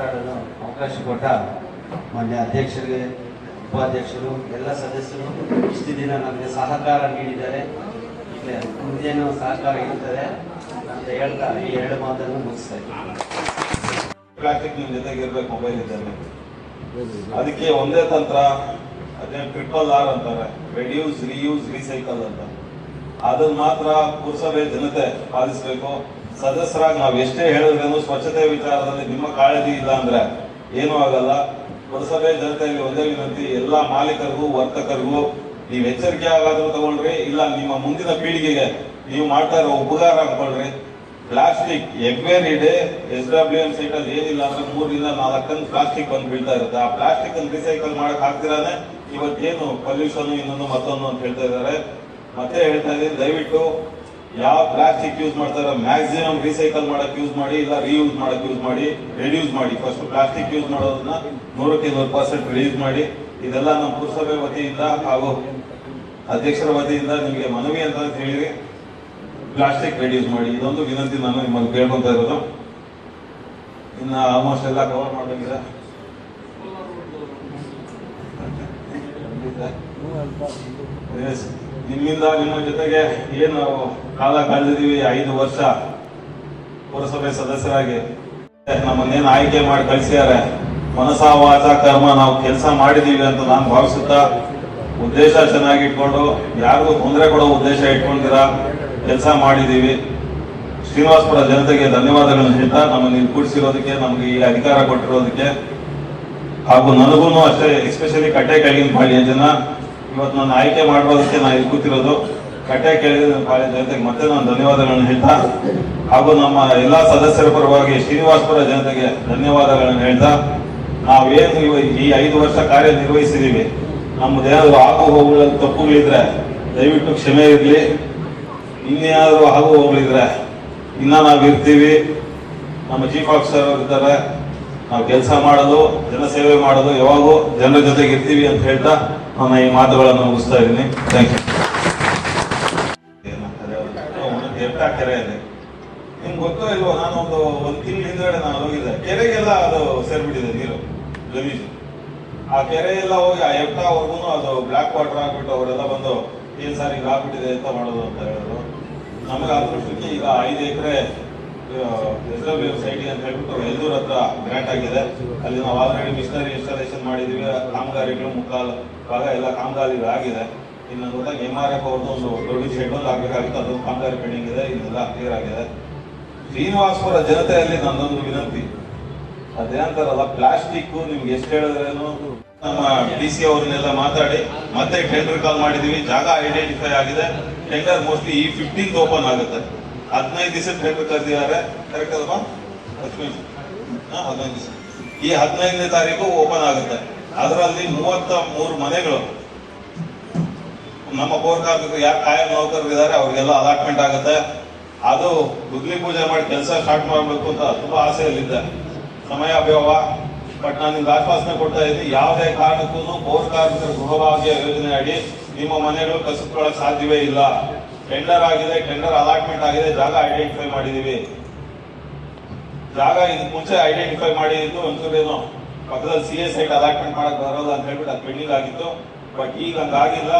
ಮಾತಾಡಲು ಅವಕಾಶ ಕೊಟ್ಟ ಮಾನ್ಯ ಅಧ್ಯಕ್ಷರಿಗೆ, ಉಪಾಧ್ಯಕ್ಷರು, ಎಲ್ಲ ಸದಸ್ಯರು ಇಷ್ಟು ದಿನ ನನಗೆ ಸಹಕಾರ ನೀಡಿದ್ದಾರೆ. ಈಗ ಮುಂದೇನು ಸಹಕಾರ ಇರುತ್ತದೆ ಅಂತ ಹೇಳ್ತಾ ಈ ಎರಡು ಮಾತನ್ನು ಮುಗಿಸ್ತಾ ಜೊತೆಗೆ ಇರ್ಬೇಕು ಮೊಬೈಲ್ ಇದ್ದಾರೆ ಅದಕ್ಕೆ ಒಂದೇ ತಂತ್ರ ಅದೇ ಟ್ರಿಪಲ್ ಆರ್ ಅಂತಾರೆ. ರೆಡ್ಯೂಸ್ ರೀಯೂಸ್ ರೀಸೈಕಲ್ ಅಂತ. ಅದನ್ನ ಮಾತ್ರ ಪುರಸಭೆ ಜನತೆ ಪಾಲಿಸಬೇಕು. ಸದಸ್ಯರಾಗಿ ನಾವು ಎಷ್ಟೇ ಹೇಳಿದ್ರೇನು ಸ್ವಚ್ಛತೆ ವಿಚಾರದಲ್ಲಿ ನಿಮ್ಮ ಕಾಳಜಿ ಇಲ್ಲ ಅಂದ್ರೆ ಏನೂ ಆಗಲ್ಲ. ಪುರಸಭೆ ಜನತೆಯಲ್ಲಿ ಒಂದೇ ವಿನಂತಿ, ಎಲ್ಲ ಮಾಲೀಕರಿಗೂ, ವರ್ತಕರಿಗೂ, ನೀವು ಎಚ್ಚರಿಕೆ ಆಗಾದ್ರೂ ತಗೊಳ್ರಿ, ಇಲ್ಲ ನಿಮ್ಮ ಮುಂದಿನ ಪೀಳಿಗೆಗೆ ನೀವು ಮಾಡ್ತಾ ಇರೋ ಉಪಕಾರ ಅನ್ಕೊಳ್ರಿ plastic every day S W M site ಅಲ್ಲಿ ಏನಿಲ್ಲ ಅಂದ್ರೆ ಮೂರಿಂದ ನಾಲ್ಕು ಟನ್ ಪ್ಲಾಸ್ಟಿಕ್ ಬಂದು ಬೀಳ್ತಾ ಇರುತ್ತೆ. ಆ ಪ್ಲಾಸ್ಟಿಕ್ ಅನ್ನು ರಿಸೈಕಲ್ ಮಾಡಕ್ ಆಗ್ತಿರಾನೆ? ಇವತ್ತೇನು ಪೊಲ್ಯೂಷನ್ ಇನ್ನೊಂದು ಮತ್ತೊಂದು ಅಂತ ಹೇಳ್ತಾ ಇದ್ದಾರೆ. ಮತ್ತೆ ಹೇಳ್ತಾ ಇದ್ದೀನಿ, ದಯವಿಟ್ಟು ಯಾವ ಪ್ಲಾಸ್ಟಿಕ್ ಯೂಸ್ ಮಾಡ್ತಾರೋ ಮ್ಯಾಕ್ಸಿಮಮ್ ರೀಸೈಕಲ್ ಮಾಡಕ್ ಯೂಸ್ ಮಾಡಿ ಇಲ್ಲ ರೀಯೂಸ್ ಮಾಡಕ್ ಯೂಸ್ ಮಾಡಿ ರೆಡ್ಯೂಸ್ ಮಾಡಿ. ಫಸ್ಟ್ ಪ್ಲಾಸ್ಟಿಕ್ ಯೂಸ್ ಮಾಡೋದನ್ನ ನೂರಕ್ಕೆ ನೂರು ಪರ್ಸೆಂಟ್ ರಿಡ್ಯೂಸ್ ಮಾಡಿ. ಇದೆಲ್ಲ ನಮ್ಮ ಪುರಸಭೆ ವತಿಯಿಂದ ಹಾಗೂ ಅಧ್ಯಕ್ಷರ ವತಿಯಿಂದ ನಿಮಗೆ ಮನವಿ ಅಂತ ಹೇಳಿರಿ ಪ್ಲಾಸ್ಟಿಕ್ ರೆಡ್ಯೂಸ್ ಮಾಡಿ. ಇದೊಂದು ವಿನಂತಿ ನಾನು ನಿಮ್ಮಲ್ಲಿ ಕೇಳ್ಕೊಂತ ಇರೋದು. ಇನ್ನ ಆಲ್ಮೋಸ್ಟ್ ಎಲ್ಲ ಕವರ್ ಮಾಡಬೇಕಿದೆ Yes. ನಿಮ್ಮಿಂದ ನಿಮ್ಮ ಜೊತೆಗೆ ಏನು ಕಾಲ ಕಳೆದಿದ್ದೀವಿ ಐದು ವರ್ಷ ಪುರಸಭೆ ಸದಸ್ಯರಾಗಿ. ನಮ್ಮನ್ನೇನು ಆಯ್ಕೆ ಮಾಡಿ ಕಳಿಸ್ಯಾರೆ ಮನಸ ವಾಚ ಕರ್ಮ ನಾವು ಕೆಲಸ ಮಾಡಿದ್ದೀವಿ ಅಂತ ನಾನು ಭಾವಿಸುತ್ತಾ, ಉದ್ದೇಶ ಚೆನ್ನಾಗಿ ಇಟ್ಕೊಂಡು, ಯಾರಿಗೂ ತೊಂದರೆ ಕೊಡೋ ಉದ್ದೇಶ ಇಟ್ಕೊಂಡಿರ ಕೆಲಸ ಮಾಡಿದ್ದೀವಿ. ಶ್ರೀನಿವಾಸಪುರ ಜನತೆಗೆ ಧನ್ಯವಾದಗಳನ್ನು ಹೇಳ್ತಾ, ನಮ್ಮನ್ನು ಇಲ್ಲಿ ಕೂಡಿಸಿರೋದಕ್ಕೆ, ನಮ್ಗೆ ಈ ಅಧಿಕಾರ ಕೊಟ್ಟಿರೋದಕ್ಕೆ. ಹಾಗೂ ನನಗೂ ಅಷ್ಟೇ ಎಸ್ಪೆಷಲಿ ಕಟ್ಟೆ ಕೆಳಗಿನ ಪಾಳ್ಯ ಜನ. ಇವತ್ತು ನಾನು ಆಯ್ಕೆ ಮಾಡುವುದಕ್ಕೆ ನಾನು ಇಲ್ಲಿ ಕೂತಿರೋದು. ಕಟ್ಟೆ ಕೇಳಿದ ಜನತೆಗೆ ಮತ್ತೆ ನಾನು ಧನ್ಯವಾದಗಳನ್ನು ಹೇಳ್ತಾ, ಹಾಗೂ ನಮ್ಮ ಎಲ್ಲಾ ಸದಸ್ಯರ ಪರವಾಗಿ ಶ್ರೀನಿವಾಸಪುರ ಜನತೆಗೆ ಧನ್ಯವಾದಗಳನ್ನು ಹೇಳ್ತಾ, ನಾವೇನು ಈ ಐದು ವರ್ಷ ಕಾರ್ಯನಿರ್ವಹಿಸಿದೀವಿ. ನಮ್ಮದೇನಾದ್ರು ಆಗು ಹೋಗುಗಳ ತಪ್ಪುಗಳಿದ್ರೆ ದಯವಿಟ್ಟು ಕ್ಷಮೆ ಇರಲಿ. ಇನ್ನೇನಾದರೂ ಆಗು ಹೋಗಲಿದ್ರೆ ಇನ್ನ ನಾವು ಇರ್ತೀವಿ ನಮ್ಮ ಚೀಫ್ ಆಫೀಸರ್ ಇರ್ತಾರೆ ನಾವು ಕೆಲಸ ಮಾಡೋದು ಜನಸೇವೆ ಮಾಡೋದು ಯಾವಾಗೂ ಜನರ ಜೊತೆಗೆ ಇರ್ತೀವಿ ಅಂತ ಹೇಳ್ತಾ ನಾನು ಈ ಮಾತುಗಳನ್ನು ಮುಗಿಸ್ತಾ ಇದ್ದೀನಿ. ಥ್ಯಾಂಕ್ ಯು ಎಟ್ಟ ಕೆರೆ ಇದೆ. ನಿಮ್ಗೆ ಗೊತ್ತೋ ಇಲ್ವೋ, ನಾನು ಒಂದು ಒಂದು ತಿಂಗಳ ಹಿಂದ್ಗಡೆ ನಾನು ಹೋಗಿದ್ದೆ. ಕೆರೆಗೆಲ್ಲ ಅದು ಸೇರ್ಬಿಟ್ಟಿದೆ ನೀರು, ಗಲೀಜು. ಆ ಕೆರೆ ಎಲ್ಲ ಹೋಗಿ, ಆ ಎಪ್ಪವರೆಗೂ ಅದು ಬ್ಲ್ಯಾಕ್ ವಾಟರ್ ಆಗ್ಬಿಟ್ಟು ಅವರೆಲ್ಲ ಬಂದು, ಏನು ಸರ್ ಹಾಕ್ಬಿಟ್ಟಿದೆ ಅಂತ ಮಾಡೋದು? ಅಂತ ಹೇಳಿದ್ರು. ನಮಗೆ ಅದೃಷ್ಟಕ್ಕೆ ಈಗ ಐದು ಎಕರೆ ರಿಸರ್ವ್ ಸೈಟಿ ಅಂತ ಹೇಳ್ಬಿಟ್ಟು ಎಲ್ದೂರ್ ಹತ್ರ ಗ್ರಾಂಟ್ ಆಗಿದೆ. ಅಲ್ಲಿ ನಾವು ಆಲ್ರೆಡಿ ಮಿಷನರಿ ಇನ್ಸ್ಟಾಲೇಷನ್ ಮಾಡಿದೀವಿ ಕಾಮಗಾರಿಗಳು ಮುಕ್ಕಾಲು ಭಾಗ ಎಲ್ಲ ಕಾಮಗಾರಿ ಆಗಿದೆ. ಇನ್ನು ಗೊತ್ತಾಗ ಎಂ ಆರ್ ಎಫ್ ಅವ್ರದ್ದು ಒಂದು ದೊಡ್ಡ ಶೆಡ್ಯೂಲ್ ಆಗಬೇಕಾಗಿತ್ತು. ಅದೊಂದು ಕಾಮಗಾರಿ ಪೆಂಡಿಂಗ್ ಇದೆ. ಇದೆಲ್ಲ ಕ್ಲಿಯರ್ ಆಗಿದೆ. ಶ್ರೀನಿವಾಸಪುರ ಜನತೆಯಲ್ಲಿ ನನ್ನೊಂದು ವಿನಂತಿ. ಅದೇನಂತಾರಲ್ಲ ಪ್ಲಾಸ್ಟಿಕ್ ನಿಮ್ಗೆ ಎಷ್ಟು ಹೇಳಿದ್ರೇನು? ನಮ್ಮ ಡಿ ಸಿ ಅವ್ರನ್ನೆಲ್ಲ ಮಾತಾಡಿ. ಮತ್ತೆ ಟೆಂಡರ್ ಕಾಲ್ ಮಾಡಿದೀವಿ. ಜಾಗ ಐಡೆಂಟಿಫೈ ಆಗಿದೆ. ಟೆಂಡರ್ ಮೋಸ್ಟ್ಲಿ ಈ ಫಿಫ್ಟೀನ್ತ್ ಓಪನ್ ಆಗುತ್ತೆ. ಹದಿನೈದು ದಿವಸ ಹೇಳ್ಬೇಕಾದ್ರೆ ಕರೆಕ್ಟ್ ಅಲ್ವಾ? ಲಕ್ಷ್ಮೀ ಹದಿನೈದು ದಿವಸ. ಈ ಹದಿನೈದನೇ ತಾರೀಕು ಓಪನ್ ಆಗುತ್ತೆ. ಅದರಲ್ಲಿ ಮೂವತ್ತ ಮೂರು ಮನೆಗಳು. ನಮ್ಮ ಪೌರ ಕಾರ್ಮಿಕರು ಯಾರು ಕಾಯಂ ನೌಕರರಿದ್ದಾರೆ ಅವ್ರಿಗೆಲ್ಲ ಅಲಾಟ್ಮೆಂಟ್ ಆಗುತ್ತೆ. ಅದು ಗುದ್ಲಿ ಪೂಜೆ ಮಾಡಿ ಕೆಲಸ ಸ್ಟಾರ್ಟ್ ಮಾಡಬೇಕು ಅಂತ ತುಂಬಾ ಆಸೆಯಲ್ಲಿದ್ದೆ. ಸಮಯ ಅಭಾವ. ಬಟ್ ನಾನು ನಿಮ್ಗೆ ಆಶ್ವಾಸನೆ ಕೊಡ್ತಾ ಇದ್ದೀನಿ, ಯಾವುದೇ ಕಾರಣಕ್ಕೂ ಪೌರ ಕಾರ್ಮಿಕರ ಗೃಹಭಾಗ್ಯ ಯೋಜನೆ ಅಡಿ ನಿಮ್ಮ ಮನೆಗಳು ಕಸಿದುಕೊಳ್ಳಕ್ ಸಾಧ್ಯವೇ ಇಲ್ಲ. ಟೆಂಡರ್ ಆಗಿದೆ, ಟೆಂಡರ್ ಅಲಾಟ್ಮೆಂಟ್ ಆಗಿದೆ, ಜಾಗ ಐಡೆಂಟಿಫೈ ಮಾಡಿದೀವಿ. ಜಾಗ ಇದು ಮುಂಚೆ ಐಡೆಂಟಿಫೈ ಮಾಡಿದ್ದು ಒಂಚೂರೇನು ಪಕ್ಕದಲ್ಲಿ ಸಿ ಎಸ್ ಐಟ್ ಅಲಾಟ್ಮೆಂಟ್ ಮಾಡಕ್ ಬರೋದು ಅಂತ ಹೇಳ್ಬಿಟ್ಟು ಅದು ಪೆಂಡಿಂಗ್ ಆಗಿತ್ತು. ಬಟ್ ಈಗ ಹಂಗಾಗಿಲ್ಲ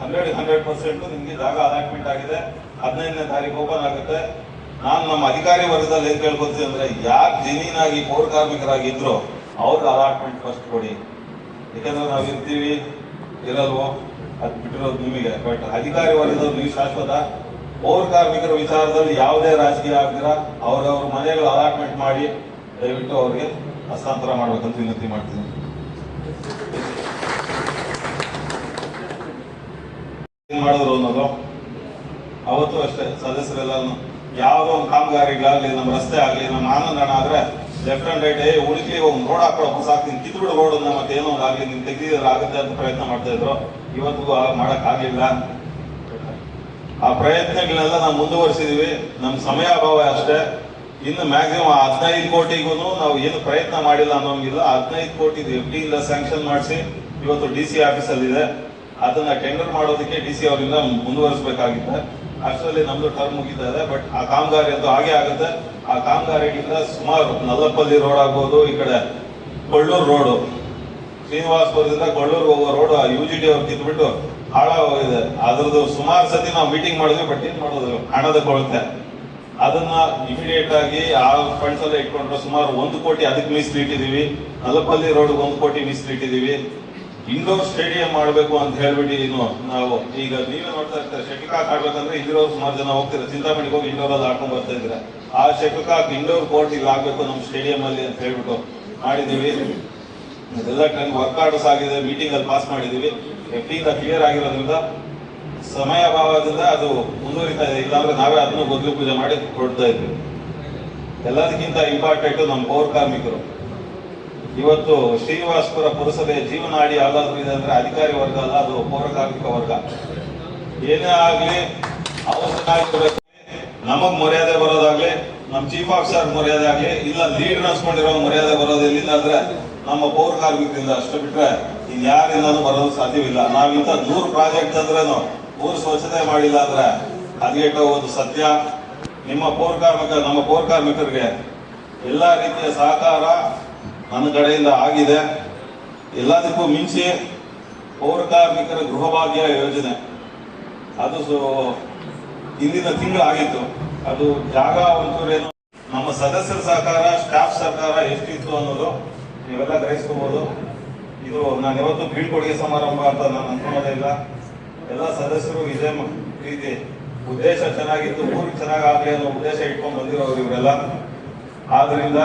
ಹಂಡ್ರೆಡ್ ಹಂಡ್ರೆಡ್ ಪರ್ಸೆಂಟ್ ನಿಮಗೆ ಜಾಗ ಅಲಾಟ್ಮೆಂಟ್ ಆಗಿದೆ. ಹದಿನೈದನೇ ತಾರೀಕು ಓಪನ್ ಆಗುತ್ತೆ. ನಾನು ನಮ್ಮ ಅಧಿಕಾರಿ ವರ್ಗದಲ್ಲಿ ಏನ್ ಕೇಳ್ಕೊತೀನಿ ಅಂದ್ರೆ ಯಾರು ಜಮೀನಾಗಿ ಪೌರ ಕಾರ್ಮಿಕರಾಗಿದ್ರು ಅವ್ರಿಗೆ ಅಲಾಟ್ಮೆಂಟ್ ಫಸ್ಟ್ ಕೊಡಿ. ಯಾಕಂದ್ರೆ ನಾವು ಇರ್ತೀವಿ, ಇರಲ್ವೋ? ಅದ್ ಬಿಟ್ಟಿರೋದು ನಿಮಗೆ ಬಟ್ ಅಧಿಕಾರಿ ವರ್ಗದವ್ರು ನೀವು ಶಾಶ್ವತ ಪೌರ ಕಾರ್ಮಿಕರ ವಿಚಾರದಲ್ಲಿ ಯಾವುದೇ ರಾಜಕೀಯ ಆಗ್ದಿರ, ಅವ್ರವ್ರ ಮನೆಗಳು ಅಲಾಟ್ಮೆಂಟ್ ಮಾಡಿ ದಯವಿಟ್ಟು ಅವ್ರಿಗೆ ಹಸ್ತಾಂತರ ಮಾಡ್ಬೇಕಂತ ವಿನಂತಿ ಮಾಡ್ತೀನಿ. ಮಾಡಿದ್ರು ಅನ್ನೋದು? ಅವತ್ತು ಅಷ್ಟೇ ಸದಸ್ಯರೆಲ್ಲ ಯಾವುದೋ ಒಂದು ಕಾಮಗಾರಿಗಳಾಗ್ಲಿ, ನಮ್ಮ ರಸ್ತೆ ಆಗ್ಲಿ, ನಮ್ಮ ಆನಂದಣ ಆದ್ರೆ ಲೆಫ್ಟ್ ಅಂಡ್ ರೈಟ್ ಏ ಉಳಿಕೆ ಒಂದು ರೋಡ್ ಹಾಕೊಳ್ಳೋ ಹೊಸ ಆಗ್ತೀನಿ ಕಿತ್ಬಿಡು ರೋಡ್ ಮತ್ತೆ ಏನೋ ಒಂದು ಆಗ್ಲಿ ನಿಮ್ ತೆಗ್ದಿದ್ರೆ ಆಗುತ್ತೆ ಅಂತ ಪ್ರಯತ್ನ ಮಾಡ್ತಾ ಇದ್ರು. ಇವತ್ತಿಗೂ ಮಾಡಕ್ ಆಗ್ಲಿಲ್ಲ. ಆ ಪ್ರಯತ್ನಗಳನ್ನೆಲ್ಲ ನಾವು ಮುಂದುವರಿಸಿದೀವಿ. ನಮ್ಮ ಸಮಯ ಅಭಾವ ಅಷ್ಟೇ. ಇನ್ನು ಮ್ಯಾಕ್ಸಿಮಮ್ ಹದಿನೈದು ಕೋಟಿಗೂ ನಾವು ಏನು ಪ್ರಯತ್ನ ಮಾಡಿಲ್ಲ ಅನ್ನೋಂಗಿಲ್ಲ. ಹದಿನೈದು ಕೋಟಿ ಎಫ್ ಡಿ ಇಂದ ಸ್ಯಾಂಕ್ಷನ್ ಮಾಡಿಸಿ ಇವತ್ತು ಡಿ ಸಿ ಆಫೀಸಲ್ಲಿ ಇದೆ ಅದನ್ನ ಟೆಂಡರ್ ಮಾಡೋದಕ್ಕೆ ಡಿ ಸಿ ಅವರಿಂದ ಮುಂದುವರಿಸಬೇಕಾಗಿದೆ ಅಷ್ಟರಲ್ಲಿ ನಮ್ದು ಟರ್ಮ್ ಮುಗಿತಾ ಇದೆ. ಬಟ್ ಆ ಕಾಮಗಾರಿ ಅಂತೂ ಹಾಗೆ ಆಗುತ್ತೆ. ಆ ಕಾಮಗಾರಿಯಿಂದ ಸುಮಾರು ನಲ್ಲಪಲ್ಲಿ ರೋಡ್ ಆಗ್ಬೋದು, ಈ ಕಡೆ ಕೊಳ್ಳೂರು ರೋಡು ಶ್ರೀನಿವಾಸಪುರದಿಂದ ಕೊಳ್ಳೂರು ಹೋಗೋ ರೋಡ್ ಯು ಜಿ ಡಿ ಅವ್ರು ಕಿತ್ಬಿಟ್ಟು ಹಾಳಾಗೋಗಿದೆ. ಅದ್ರದ್ದು ಸುಮಾರು ಸತಿ ನಾವು ಮೀಟಿಂಗ್ ಮಾಡಿದ್ವಿ ಬಟ್ ಏನ್ ಮಾಡೋದು? ಹಣದ ಕೊಳತೆ ಅದನ್ನ ಇಮಿಡಿಯೇಟ್ ಆಗಿ ಆ ಫಂಡ್ಸ್ ಎಲ್ಲ ಇಟ್ಕೊಂಡ್ರೆ ಸುಮಾರು ಒಂದು ಕೋಟಿ ಅದಕ್ಕೆ ಮೀಸಲಿಟ್ಟಿದೀವಿ ನಲಪಲ್ಲಿ ರೋಡ್ ಒಂದು ಕೋಟಿ ಮೀಸಲಿಟ್ಟಿದೀವಿ ಇಂಡೋರ್ ಸ್ಟೇಡಿಯಂ ಮಾಡಬೇಕು ಅಂತ ಹೇಳ್ಬಿಟ್ಟು ಇನ್ನು ನಾವು ಈಗ ನೀವೇ ನೋಡ್ತಾ ಇರ್ತಾರೆ ಶಟಲ್ ಕಾಕ್ ಆಡ್ಬೇಕಂದ್ರೆ ಇಲ್ಲಿರೋರು ಸುಮಾರು ಜನ ಹೋಗ್ತಾರೆ. ಚಿಂತಾಮಣಿಗೆ ಹೋಗಿ ಇಂಡೋರ್ ಅಲ್ಲಿ ಹಾಕೊಂಡು ಬರ್ತಾ ಇದ್ರೆ ಆ ಶಟಲ್ ಕಾಕ್ ಇಂಡೋರ್ ಕೋರ್ಟ್ ಇಲ್ಲಿ ಆಗ್ಬೇಕು ನಮ್ಮ ಸ್ಟೇಡಿಯಂ ಅಲ್ಲಿ ಅಂತ ಹೇಳ್ಬಿಟ್ಟು ಮಾಡಿದೀವಿ ಅದೆಲ್ಲ ಟೈಮ್ ವರ್ಕ್ ಆರ್ಡರ್ಸ್ ಆಗಿದೆ ಮೀಟಿಂಗ್ ಅಲ್ಲಿ ಪಾಸ್ ಮಾಡಿದೀವಿ. ಎಫ್ ಟಿ ಕ್ಲಿಯರ್ ಆಗಿರೋದ್ರಿಂದ ಸಮಯ ಅಭಾವದಿಂದ ಅದು ಮುಂದುವರಿತಾ ಇದೆ. ಇಲ್ಲಾಂದ್ರೆ ನಾವೇ ಅದನ್ನು ಬದಲು ಪೂಜೆ ಮಾಡಿ ಕೊಡ್ತಾ ಇದ್ವಿ. ಎಲ್ಲದಕ್ಕಿಂತ ಇಂಪಾರ್ಟೆಂಟ್ ನಮ್ಮ ಪೌರ ಕಾರ್ಮಿಕರು. ಇವತ್ತು ಶ್ರೀನಿವಾಸಪುರ ಪುರಸಭೆಯ ಜೀವನಾಡಿ ಯಾವ್ದಾದ್ರು ಇದೆ ಅಂದ್ರೆ ಅಧಿಕಾರಿ ವರ್ಗ ಅಲ್ಲ, ಅದು ಪೌರ ಕಾರ್ಮಿಕ ವರ್ಗ. ಏನೇ ಆಗ್ಲಿ, ಅವಸರ ನಮಗ್ ಮರ್ಯಾದೆ ಬರೋದಾಗ್ಲಿ, ನಮ್ ಚೀಫ್ ಆಫೀಸರ್ ಮರ್ಯಾದೆ ಆಗ್ಲಿ, ಇಲ್ಲ ಲೀಡ್ ನಸ್ಕೊಂಡಿರೋ ಮರ್ಯಾದೆ ಬರೋದಿಲ್ಲ ಅಂದ್ರೆ ನಮ್ಮ ಪೌರ ಕಾರ್ಮಿಕರಿಂದ ಅಷ್ಟು ಬಿಟ್ಟರೆ ಇನ್ ಯಾರಿಂದನೂ ಬರಲು ಸಾಧ್ಯವಿಲ್ಲ. ನಾವಿಂತ ನೂರು ಪ್ರಾಜೆಕ್ಟ್ ಅಂದ್ರೇನು ಊರು ಸ್ವಚ್ಛತೆ ಮಾಡಿಲ್ಲ ಅಂದ್ರೆ ಹದಿಗೆಟ್ಟ ಒಂದು ಸತ್ಯ. ನಿಮ್ಮ ಪೌರ ಕಾರ್ಮಿಕ, ನಮ್ಮ ಪೌರ ಕಾರ್ಮಿಕರಿಗೆ ಎಲ್ಲಾ ರೀತಿಯ ಸಹಕಾರ ನನ್ನ ಕಡೆಯಿಂದ ಆಗಿದೆ. ಎಲ್ಲದಕ್ಕೂ ಮಿಂಚಿ ಪೌರ ಕಾರ್ಮಿಕರ ಗೃಹ ಭಾಗ್ಯ ಯೋಜನೆ. ಅದು ಹಿಂದಿನ ತಿಂಗಳು ಆಗಿತ್ತು ಅದು ಜಾಗ ಒಂಚೂರೇನು ನಮ್ಮ ಸದಸ್ಯರ ಸಹಕಾರ, ಸ್ಟಾಫ್ ಸಹಕಾರ ಎಷ್ಟಿತ್ತು ಅನ್ನೋದು ನೀವೆಲ್ಲ ಗ್ರಹಿಸ್ಕೋಬಹುದು ಇದು ನಾನು ಇವತ್ತು ಬೀಳ್ಕೊಡುಗೆ ಸಮಾರಂಭ ಅಂತ ನಾನು ಅನ್ಕೊಳ್ಳೋದೇ ಇಲ್ಲ. ಎಲ್ಲ ಸದಸ್ಯರು ಇದೇ ರೀತಿ ಉದ್ದೇಶ ಚೆನ್ನಾಗಿತ್ತು ಊರಿಗೆ ಚೆನ್ನಾಗಾಗಲಿ ಅನ್ನೋ ಉದ್ದೇಶ ಇಟ್ಕೊಂಡು ಬಂದಿರೋರು ಇವರೆಲ್ಲ. ಆದ್ರಿಂದ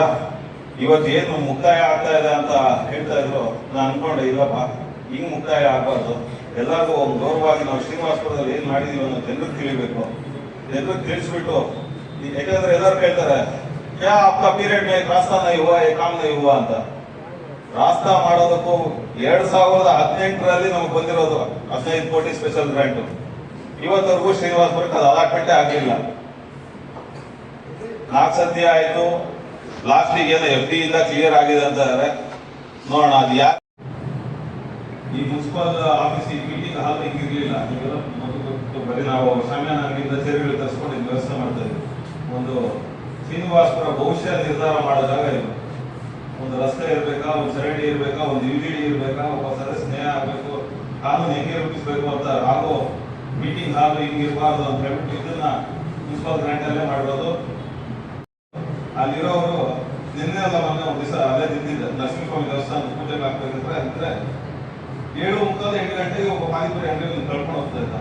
ಇವತ್ತು ಏನು ಮುಕ್ತಾಯ ಆಗ್ತಾ ಇದೆ ಅಂತ ಹೇಳ್ತಾ ಇದ್ರು, ನಾನು ಅನ್ಕೊಂಡೆ, ಇಲ್ಲಪ್ಪ, ಹಿಂಗ್ ಮುಕ್ತಾಯ ಆಗ್ಬಾರ್ದು. ಎಲ್ಲರಿಗೂ ಒಂದು ಗೌರವವಾಗಿ ನಾವು ಶ್ರೀನಿವಾಸಪುರದಲ್ಲಿ ಏನ್ ಮಾಡಿದೀವಿ ಅನ್ನೋ ಜನರಿಗೆ ತಿಳಿಬೇಕು. ಜನರಿಗೆ ತಿಳಿಸ್ಬಿಟ್ಟು ಯಾಕಂದ್ರೆ ಎಲ್ಲರೂ ಕೇಳ್ತಾರೆ, ಯಾ ಅಪ್ಪ ಪೀರಿಯಡ್ ಮೇ ಕ್ರಾಸ್ತಾನ ಹುವಾ ಏ ಕಾಮ್ ಇವ್ವ ಅಂತ. ರಾಸ್ತಾ ಮಾಡೋದಕ್ಕೂ ಎರಡ್ ಸಾವಿರದ ಹದಿನೆಂಟರಲ್ಲಿ ನಮಗೆ ಬಂದಿರೋದು ಹದಿನೈದು ಕೋಟಿ ಸ್ಪೆಷಲ್ ಗ್ರಾಂಟ್ ಇವತ್ತವರೆಗೂ ಶ್ರೀನಿವಾಸಪುರಕ್ಕೆ ಅದು ಅಲಾಟ್ಮೆಂಟೇ ಆಗಲಿಲ್ಲ. ನಾಲ್ಕು ಸತಿ ಆಯ್ತು. ಲಾಸ್ಟಿಗೆ ಏನೋ ಎಫ್ ಡಿ ಇಂದ ಕ್ಲಿಯರ್ ಆಗಿದೆ ಅಂತ ಇದಾರೆ. ನೋಡೋಣ, ಅದು ಯಾಕೆ ಈ ಮುನ್ಸಿಪಲ್ ಆಫೀಸ್ ಈ ಮೀಟಿಂಗ್ ಹಾಲ್ ಹಿಂಗಿರ್ಲಿಲ್ಲ ಇರಲಿಲ್ಲ. ಬರೀ ನಾವು ಅಂಗಡಿಯಿಂದ ಚೇರುಗಳು ತರಿಸ್ಕೊಂಡು ವ್ಯವಸ್ಥೆ ಮಾಡ್ತಾ ಇದ್ವಿ. ಒಂದು ಶ್ರೀನಿವಾಸಪುರ ಭವಿಷ್ಯ ನಿರ್ಧಾರ ಮಾಡೋದಾಗ ಇದು. ಒಂದು ರಸ್ತೆ ಇರ್ಬೇಕಾ, ಒಂದು ಚರಂಡಿ ಇರ್ಬೇಕಾ, ಒಂದು ಯು ಇರಬೇಕಾ, ಒಬ್ಬ ಸ್ನೇಹ ಆಗ್ಬೇಕು, ಕಾನೂನು ಹೆಂಗೆ ರೂಪಿಸ್ಬೇಕು ಅಂತ ಹಾಗೂ ಮೀಟಿಂಗ್ ಹಾಲ್ ಇರಬಾರ್ದು ಅಂತ ಹೇಳ್ಬಿಟ್ಟು ಇದನ್ನ ಮುನ್ಸಿಪಲ್ ಗ್ರಾಂಟ್ ಅಲ್ಲೇ ಮಾಡಿರೋದು ಅಲ್ಲಿರೋರು ನಿನ್ನೆ ಅಲ್ಲ ಮೊನ್ನೆ ಒಂದು ದಿವಸ ಅಲ್ಲೇ ನಿಂತಿದ್ದೆ ನರಸಿಂಹಸ್ವಾಮಿ ದೇವಸ್ಥಾನ ಪೂಜೆಗೆ ಹಾಕ್ಬೇಕಂದ್ರೆ ಅಂದ್ರೆ ಏಳು ಮುಕ್ಕಾಲು ಎಂಟು ಗಂಟೆಗೆ ಒಬ್ಬ ಪಾನಿಪುರಿ ಗಂಟೆ ಕಳ್ಕೊಂಡು ಹೋಗ್ತಾ ಇದ್ದ.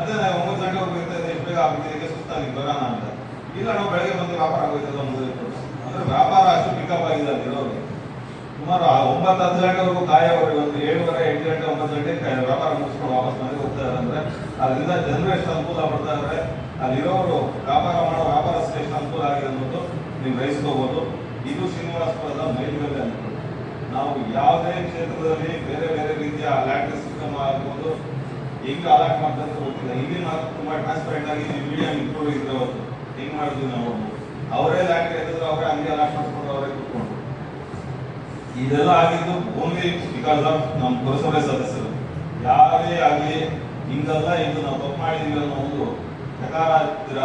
ಅದೇ ನಾವು ಒಂಬತ್ತು ಗಂಟೆ ಇದ್ದೆ ಎಷ್ಟು ಬೇಗ ಈಗ ಸುಸ್ತಾಗಿ ಬರೋಣ ಅಂತ. ಇಲ್ಲ, ನಾವು ಬೆಳಗ್ಗೆ ಬಂದು ವ್ಯಾಪಾರ ಆಗೋಯ್ತದ ಒಂದು ವ್ಯಾಪಾರ ಅಷ್ಟು ಪಿಕಪ್ ಆಗಿದೆ ಅಲ್ಲಿರೋರು ಸುಮಾರು ಒಂಬತ್ತು ಹತ್ತು ಗಂಟೆವರೆಗೂ ಕಾಯೋವರೆಗೆ ಒಂದು ಏಳುವರೆ, ಎಂಟು ಗಂಟೆ, ಒಂಬತ್ತು ಗಂಟೆ ವ್ಯಾಪಾರ ಮುಗಿಸ್ಕೊಂಡು ವಾಪಸ್ ಮನೆಗೆ ಹೋಗ್ತಾ ಇದಾರೆ ಅಂದ್ರೆ ಅದರಿಂದ ಜನರು ಎಷ್ಟು ಅನುಕೂಲ ಪಡ್ತಾ ಇದ್ದಾರೆ. ಅಲ್ಲಿರೋರು ವ್ಯಾಪಾರ ಮಾಡೋ ವ್ಯಾಪಾರಸ್ಥರು ಎಷ್ಟು ಅನುಕೂಲ ಆಗಿದೆ ಅನ್ನೋದು ನೀವು ಗ್ರಹಿಸ್ಕೋಬಹುದು ಇದು ಶ್ರೀನಿವಾಸಪುರದ ಮೇಲ್ಮೇಲೆ ಅನ್ಕೊಂಡು ನಾವು ಯಾವುದೇ ಕ್ಷೇತ್ರದಲ್ಲಿ ಬೇರೆ ಬೇರೆ ರೀತಿಯ ಅಲಾಟ್ ಸಿಸ್ಟಮ್ ಆಗ್ಬೋದು ಹೆಂಗ್ ಅಲಾಟ್ ಮಾಡ್ತಾರೆ ಅಂತ ಗೊತ್ತಿಲ್ಲ. ಇಲ್ಲಿ ನಾವು ತುಂಬಾ ಟ್ರಾನ್ಸ್ಪರೆಂಟ್ ಆಗಿ ಮೀಡಿಯಾ ಇಂಪ್ರೂವ್ ಇದ್ರೆ ಅವತ್ತು ಹೆಂಗ್ ಮಾಡಿದ್ವಿ ನಾವು? ಅವರೇ ಲಾಟ್ ಎತ್ತಿದ್ರು ಅವರೇ ಹಂಗೆ ಲಾಟ್ ಮಾಡ್ಕೊಂಡು ಅವರೇ ಕೂತ್ಕೊಂಡು ಇದೆಲ್ಲ ಆಗಿದ್ದು ಓನ್ಲಿ ಬಿಕಾಸ್ ಆಫ್ ನಮ್ಮ ಪುರಸಭೆ ಸದಸ್ಯರು. ಯಾರೇ ಆಗಲಿ, ಹಿಂಗಲ್ಲ ಇದು ನಾವು ತಪ್ಪು ಮಾಡಿದೀವಿ ಅನ್ನೋ ಒಂದು ಪ್ರಕಾರ ಹತ್ತಿರ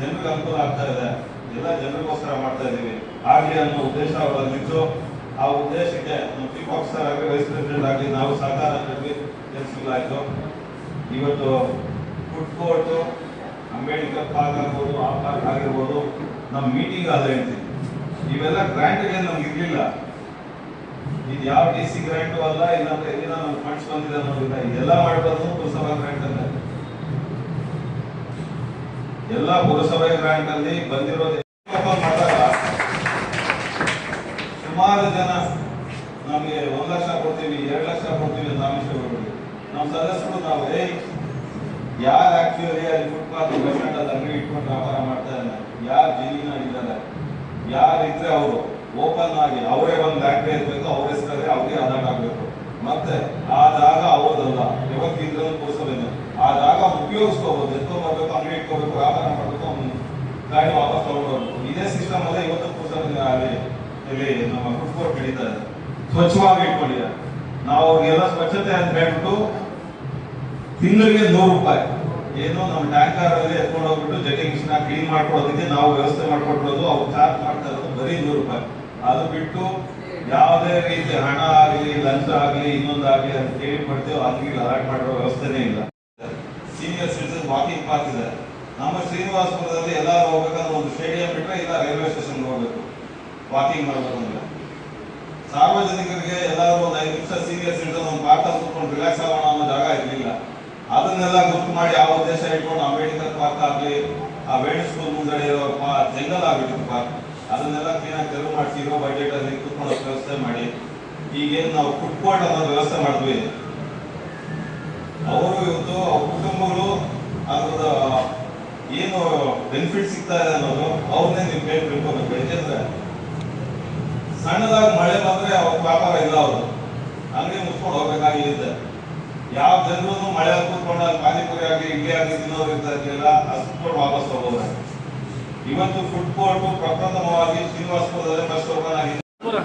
ಜನರಿಗೆ ಅನುಕೂಲ ಆಗ್ತಾ ಇದೆ. ಎಲ್ಲ ಜನರಿಗೋಸ್ಕರ ಮಾಡ್ತಾ ಇದ್ದೀವಿ. ಆಗಲಿ ಅನ್ನೋ ಉದ್ದೇಶ ಅವರಲ್ಲಿತ್ತು ಆ ಉದ್ದೇಶಕ್ಕೆ ನಮ್ಮ ಚೀಫ್ ಆಫೀಸರ್ ಆಗಲಿ ವೈಸ್ ಪ್ರೆಸಿಡೆಂಟ್ ಆಗಲಿ, ನಾವು ಸಹಕಾರ ಕೆಲಸಗಳಾಯ್ತು ಇವತ್ತು ಫುಡ್ ಕೋರ್ಟು ಅಂಬೇಡ್ಕರ್ ಪಾರ್ಕ್ ಆಗ್ಬೋದು, ಆ ಪಾರ್ಕ್ ಆಗಿರ್ಬೋದು ನಮ್ಮ ಮೀಟಿಂಗ್ ಆದ್ರೆ ಅಂತೀವಿ ಇವೆಲ್ಲ ಗ್ರಾಂಟ್ಗೆ ನಮ್ಗೆ ಇರ್ಲಿಲ್ಲ. ಇದು ಯಾವ ಡಿ ಸಿ ಗ್ರಾಂಟ್ ಅಲ್ಲ, ಇಲ್ಲಾಂದ್ರೆ ಎಲ್ಲಿನ ನಮ್ಗೆ ಫಂಡ್ಸ್ ಬಂದಿದೆ ಅನ್ನೋದಿಲ್ಲ ಇದೆಲ್ಲ ಮಾಡಬಾರ್ದು ಪುರಸಭಾ ಗ್ರಾಂಟ್ ಅಲ್ಲ. ಎಲ್ಲ ಪುರಸಭೆ ಗ್ರಾಂಟ್ ಅಲ್ಲಿ ಬಂದಿರೋದು ಸುಮಾರು ಜನ ನಮಗೆ ಒಂದ್ ಲಕ್ಷ ಕೊಡ್ತೀವಿ, ಎರಡು ಲಕ್ಷ ಕೊಡ್ತೀವಿ ಅಂತ ಆಮಿಷ ನಮ್ಮ ಸದಸ್ಯರು ನಾವು ಯಾರು ಆಕ್ಚುಲಿ ಅಲ್ಲಿ ಫುಟ್ಪಾತ್ ಸ್ಟ್ಯಾಂಡ್ ಅಲ್ಲಿ ಅಂಗಡಿ ಇಟ್ಕೊಂಡು ವ್ಯಾಪಾರ ಮಾಡ್ತಾ ಇದ್ದಾರೆ ಯಾರು ಜೀವಿನ ಇದ್ದಾರೆ ಯಾರು ಇದ್ರೆ ಅವರು? ಓಪನ್ ಆಗಿ ಅವರೇ ಒಂದು ಲ್ಯಾಂಡ್ ಇರಬೇಕು ಅವ್ರ ಹೆಸರೇ ಅವ್ರಿಗೆ ಅಲರ್ಟ್ ಆಗಬೇಕು ಮತ್ತೆ ಆ ಜಾಗ ಅವ್ರದಲ್ಲ. ಯಾವತ್ತಿದ್ರೂ ಪುರಸಭೆನೆ ಆ ಜಾಗ ಉಪಯೋಗಿಸ್ಕೋಬಹುದು ಎತ್ಕೊಂಡ್ಬರ್ಬೇಕು ಅಂಗಡಿ ಇಟ್ಕೋಬೇಕು, ವ್ಯಾಪಾರ ಮಾಡಬೇಕು, ಅವ್ನು ಗಾಡಿ ವಾಪಸ್ ತಗೊಂಡ್ಬರ್ಬೇಕು ಇದೇ ಸಿಸ್ಟಮ್ ಅಲ್ಲೇ ಇವತ್ತು ಪುಸ್ತಕ ಅಲ್ಲಿ, ಇಲ್ಲಿ ನಮ್ಮ ಫುಡ್ ಕೋರ್ಟ್ ನಡೀತಾ ಇದೆ. ಸ್ವಚ್ಛವಾಗಿ ಇಟ್ಕೊಂಡಿದ್ದಾರೆ. ನಾವು ಅವ್ರಿಗೆಲ್ಲ ಸ್ವಚ್ಛತೆ ಅಂತ ಹೇಳ್ಬಿಟ್ಟು ತಿಂಗಳಿಗೆ ನೂರು ರೂಪಾಯಿ. ಏನು ನಮ್ಮ ಟ್ಯಾಂಕರ್ ಅಲ್ಲಿ ಎತ್ಕೊಂಡು ಹೋಗ್ಬಿಟ್ಟು ಜೆಟಿಂಗ್ ಕ್ಲೀನ್ ಮಾಡ್ಕೊಡೋದಕ್ಕೆ ನಾವು ವ್ಯವಸ್ಥೆ ಮಾಡ್ಕೊಟ್ಟಿರೋದು, ಅವ್ರು ಚಾರ್ಜ್ ಮಾಡ್ತಾ ಇರೋದು ಬರೀ ನೂರು ರೂಪಾಯಿ. ಅದು ಬಿಟ್ಟು ಯಾವುದೇ ರೀತಿ ಹಣ ಆಗಲಿ ಲಂಚ್ ಆಗಲಿ ಇನ್ನೊಂದಾಗಲಿ ಅಂತ ಕೇಳಿ ಮಾಡ್ತೀವಿ ಅಲ್ಲಿ ಅಲಾಟ್ ಮಾಡಿರೋ ವ್ಯವಸ್ಥೆನೇ ಇಲ್ಲ. ಸೀನಿಯರ್ ಸಿಟಿಸನ್ ವಾಕಿಂಗ್ ಪಾರ್ಕ್ ಇದೆ. ನಮ್ಮ ಶ್ರೀನಿವಾಸಪುರದಲ್ಲಿ ಎಲ್ಲರೂ ಹೋಗ್ಬೇಕಂದ್ರೆ ಒಂದು ಸ್ಟೇಡಿಯಂ ಬಿಟ್ಟರೆ ಇಲ್ಲ ರೈಲ್ವೆ ಸ್ಟೇಷನ್ ಹೋಗ್ಬೇಕು. ವಾಕಿಂಗ್ ಮಾಡಬೇಕಂದ್ರೆ ಸಾರ್ವಜನಿಕರಿಗೆ ಎಲ್ಲರೂ ಒಂದು ಐದು ನಿಮಿಷ ಸೀನಿಯರ್ ಸಿಟಿಸನ್ ಒಂದು ಅಲ್ಲಿ ಕೂತ್ಕೊಂಡು ರಿಲ್ಯಾಕ್ಸ್ ಆಗೋಣ ಅದನ್ನೆಲ್ಲ ಗೊತ್ತು ಮಾಡಿ ಆ ಉದ್ದೇಶ ಇಟ್ಕೊಂಡು ಅಂಬೇಡ್ಕರ್ ಪಾರ್ಕ್ ಆಗಲಿ, ಆ ವೇಣು ಸ್ಕೂಲ್ ಮುಂದಡೆ ಇರೋ ಜಂಗಲ್ ಆಗ್ಬಿಟ್ಟಿತ್ತು ಪಾರ್ಕ್ ಅದನ್ನೆಲ್ಲ ಕ್ಲೀನಾಗಿ ತೆರವು ಮಾಡಿಸಿ ಇರೋ ಬಜೆಟ್ ಅಲ್ಲಿ ಕೂತ್ಕೊಳ್ಳೋ ವ್ಯವಸ್ಥೆ ಮಾಡಿ. ಈಗೇನು ನಾವು ಫುಡ್ ಕೋರ್ಟ್ ಅನ್ನೋ ವ್ಯವಸ್ಥೆ ಮಾಡಿದ್ವಿ ಅವರು ಇವತ್ತು, ಅವ್ರ ಕುಟುಂಬಗಳು ಅದ್ರದ ಏನು ಬೆನಿಫಿಟ್ ಸಿಗ್ತಾ ಇದೆ ಅನ್ನೋದು ಅವ್ರನ್ನೇ ನೀವು ಕೇಳಿ ತಿಳ್ಕೊಬೇಕು ಯಾಕೆಂದ್ರೆ ಸಣ್ಣದಾಗಿ ಮಳೆ ಬಂದ್ರೆ ಅವ್ರ ವ್ಯಾಪಾರ ಇಲ್ಲ ಅವರು. ಅಂಗಡಿ ಮುಚ್ಕೊಂಡು ಹೋಗ್ಬೇಕಾಗಿದೆ ಯಾವ ಜನರು ಮಳೆ ಕೂತ್ಕೊಂಡು ಅಲ್ಲಿ ಪಾನಿಪುರಿ ಆಗಿ ಇಡ್ಲಿ ಆಗಿ ತಿನ್ನೋರು ಇರ್ತಾ ಇರ್ಲಿಲ್ಲ ಅಷ್ಟು ವಾಪಸ್ ಹೋಗೋದು. ಇವತ್ತು ಫುಡ್ ಕೋರ್ಟ್ ಪ್ರಪ್ರಥಮವಾಗಿ ಶ್ರೀನಿವಾಸಪುರದಲ್ಲಿ ಫಸ್ಟ್ ಓಪನ್ ಆಗಿದೆ ಪೂರ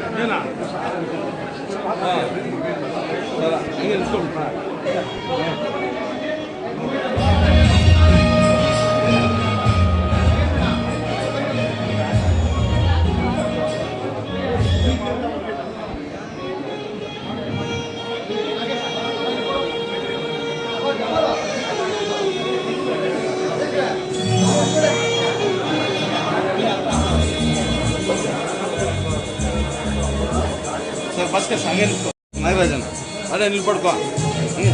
ಸರ್ ಬಸ್ಗೆ ಹಂಗೆ ನಿಂತ್ಕೊ ನಾಗರಾಜನ ಅಲ್ಲೇ ನಿಲ್ಬಿಡ್ಕೊ ಹಂಗೆ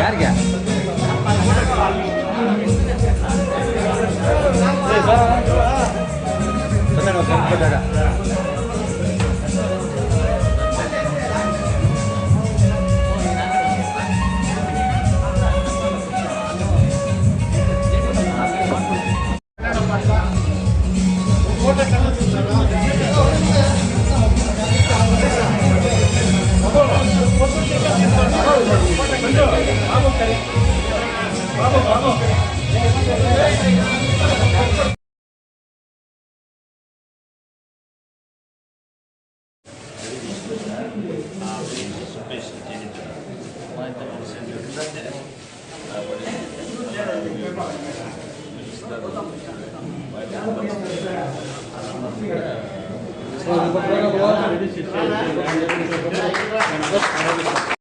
ಯಾರಿಗೆ ಸರ್ Vamos, vamos.